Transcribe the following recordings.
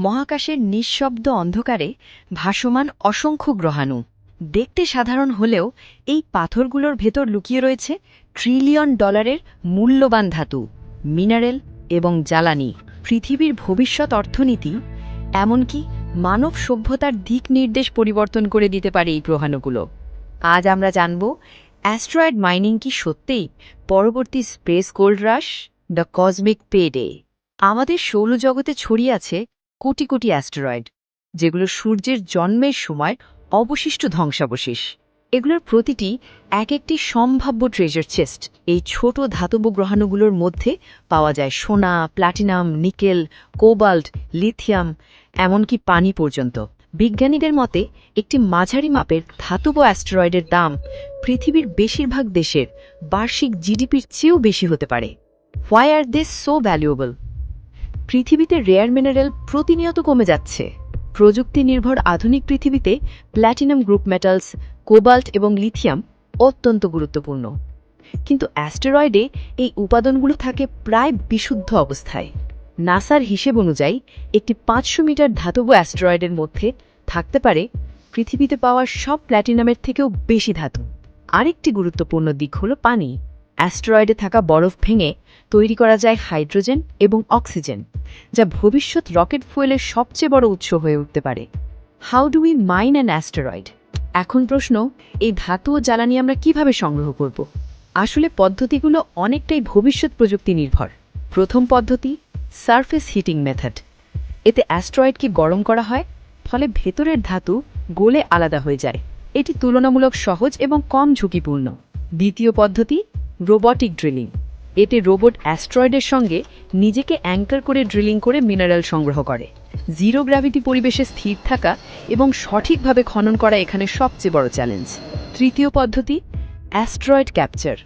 মহাকাশের নিঃশব্দ অন্ধকারে ভাসমান অসংখ্য গ্রহাণু। দেখতে সাধারণ হলেও এই পাথরগুলোর ভেতর লুকিয়ে রয়েছে ট্রিলিয়ন ডলারের মূল্যবান ধাতু, মিনারেল এবং জ্বালানি। পৃথিবীর ভবিষ্যৎ অর্থনীতি, এমনকি মানব সভ্যতার দিক নির্দেশ পরিবর্তন করে দিতে পারে এই গ্রহাণুগুলো। আজ আমরা জানব, অ্যাস্ট্রয়েড মাইনিং কি সত্যিই পরবর্তী space gold rush the cosmic payday আমাদের সৌরজগতে ছড়িয়ে আছে কোটি কোটি অ্যাস্টেরয়েড, যেগুলো সূর্যের জন্মের সময় অবশিষ্ট ধ্বংসাবশেষ। এগুলোর প্রতিটি এক একটি সম্ভাব্য ট্রেজার চেস্ট এই ছোট ধাতব গ্রহাণুগুলোর মধ্যে পাওয়া যায় সোনা প্লাটিনাম নিকেল কোবাল্ট লিথিয়াম এমনকি পানি পর্যন্ত। বিজ্ঞানীদের মতে, একটি মাঝারি মাপের ধাতব অ্যাস্টেরয়েডের দাম পৃথিবীর বেশিরভাগ দেশের বার্ষিক জিডিপির চেয়েও বেশি হতে পারে। Why are this so valuable পৃথিবীতে রেয়ার মিনারেল প্রতিনিয়ত কমে যাচ্ছে। প্রযুক্তি নির্ভর আধুনিক পৃথিবীতে প্ল্যাটিনাম গ্রুপ মেটালস কোবাল্ট এবং লিথিয়াম অত্যন্ত গুরুত্বপূর্ণ। কিন্তু অ্যাস্টেরয়েডে এই উপাদানগুলো থাকে প্রায় বিশুদ্ধ অবস্থায়। নাসার হিসেব অনুযায়ী একটি পাঁচশো মিটার ধাতব অ্যাস্টেরয়েডের মধ্যে থাকতে পারে পৃথিবীতে পাওয়া সব প্ল্যাটিনামের থেকেও বেশি ধাতু। আরেকটি গুরুত্বপূর্ণ দিক হল পানি। অ্যাস্টেরয়েডে থাকা বরফ ভেঙে তৈরি করা যায় হাইড্রোজেন এবং অক্সিজেন, যা ভবিষ্যৎ রকেট ফুয়েলের সবচেয়ে বড় উৎস হয়ে উঠতে পারে। How do we mine an asteroid? এখন প্রশ্ন, এই ধাতু ও জ্বালানি আমরা কীভাবে সংগ্রহ করব? আসলে পদ্ধতিগুলো অনেকটাই ভবিষ্যৎ প্রযুক্তি নির্ভর। প্রথম পদ্ধতি, সারফেস হিটিং মেথড। এতে অ্যাস্ট্রয়েডকে গরম করা হয়, ফলে ভেতরের ধাতু গোলে আলাদা হয়ে যায়। এটি তুলনামূলক সহজ এবং কম ঝুঁকিপূর্ণ। দ্বিতীয় পদ্ধতি রোবটিক ড্রিলিং এতে রোবট অ্যাস্ট্রয়েডের সঙ্গে নিজেকে অ্যাঙ্কার করে ড্রিলিং করে মিনারেল সংগ্রহ করে। জিরো গ্র্যাভিটি পরিবেশে স্থির থাকা এবং সঠিকভাবে খনন করা এখানে সবচেয়ে বড় চ্যালেঞ্জ তৃতীয় পদ্ধতি অ্যাস্ট্রয়েড ক্যাপচার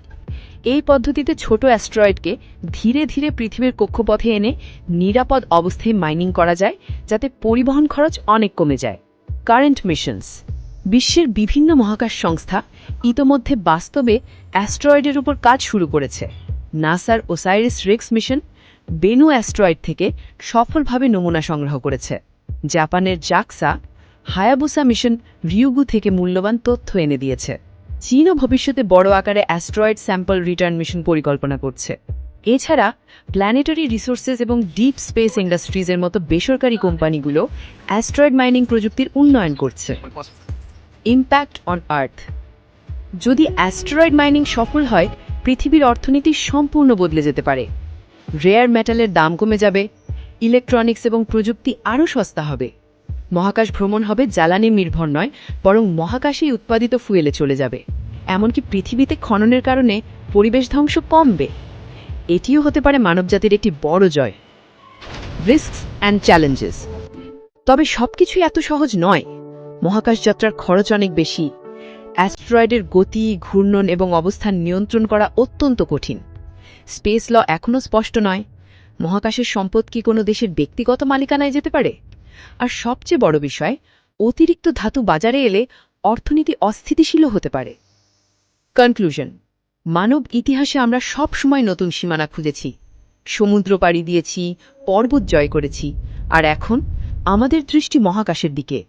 এই পদ্ধতিতে ছোট অ্যাস্ট্রয়েডকে ধীরে ধীরে পৃথিবীর কক্ষপথে এনে নিরাপদ অবস্থায় মাইনিং করা যায়, যাতে পরিবহন খরচ অনেক কমে যায়। কারেন্ট মিশনস বিশ্বের বিভিন্ন মহাকাশ সংস্থা ইতোমধ্যে বাস্তবে অ্যাস্ট্রয়েডের উপর কাজ শুরু করেছে। নাসার ওসাইরিস রিক্স মিশন বেনু অ্যাস্ট্রয়েড থেকে সফলভাবে নমুনা সংগ্রহ করেছে। জাপানের জাকসা হায়াবুসা মিশন রিউগু থেকে মূল্যবান তথ্য এনে দিয়েছে। চীনও ভবিষ্যতে বড় আকারে অ্যাস্ট্রয়েড স্যাম্পল রিটার্ন মিশন পরিকল্পনা করছে। এছাড়া প্ল্যানেটারি রিসোর্সেস এবং ডিপ স্পেস ইন্ডাস্ট্রিজের মতো বেসরকারি কোম্পানিগুলো অ্যাস্ট্রয়েড মাইনিং প্রযুক্তির উন্নয়ন করছে। ইম্প্যাক্ট অন আর্থ যদি অ্যাস্টেরয়েড মাইনিং সফল হয়, পৃথিবীর অর্থনীতি সম্পূর্ণ বদলে যেতে পারে। রেয়ার মেটালের দাম কমে যাবে ইলেকট্রনিক্স এবং প্রযুক্তি আরও সস্তা হবে। মহাকাশ ভ্রমণ হবে জ্বালানি নির্ভর নয়, বরং মহাকাশেই উৎপাদিত ফুয়েলে চলে যাবে। এমনকি পৃথিবীতে খননের কারণে পরিবেশ ধ্বংস কমবে। এটিও হতে পারে মানবজাতির একটি বড় জয়। রিস্কস অ্যান্ড চ্যালেঞ্জেস তবে সবকিছুই এত সহজ নয়। মহাকাশ যাত্রার খরচ অনেক বেশি। অ্যাস্ট্রয়েডের গতি, ঘূর্ণন এবং অবস্থান নিয়ন্ত্রণ করা অত্যন্ত কঠিন। স্পেস ল এখনও স্পষ্ট নয়, মহাকাশের সম্পদ কি কোনো দেশের ব্যক্তিগত মালিকানায় যেতে পারে? আর সবচেয়ে বড় বিষয়, অতিরিক্ত ধাতু বাজারে এলে অর্থনীতি অস্থিতিশীলও হতে পারে। কনক্লুশন মানব ইতিহাসে আমরা সব সময় নতুন সীমানা খুঁজেছি। সমুদ্র পাড়ি দিয়েছি, পর্বত জয় করেছি। আর এখন আমাদের দৃষ্টি মহাকাশের দিকে।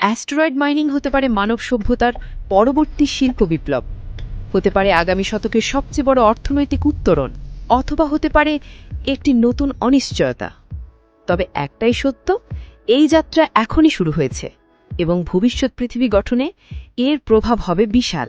অ্যাস্টেরয়েড মাইনিং হতে পারে মানব সভ্যতার পরবর্তী শিল্প বিপ্লব। হতে পারে আগামী শতকের সবচেয়ে বড় অর্থনৈতিক উত্তরণ, অথবা হতে পারে একটি নতুন অনিশ্চয়তা। তবে একটাই সত্য, এই যাত্রা এখনই শুরু হয়েছে এবং ভবিষ্যৎ পৃথিবী গঠনে এর প্রভাব হবে বিশাল।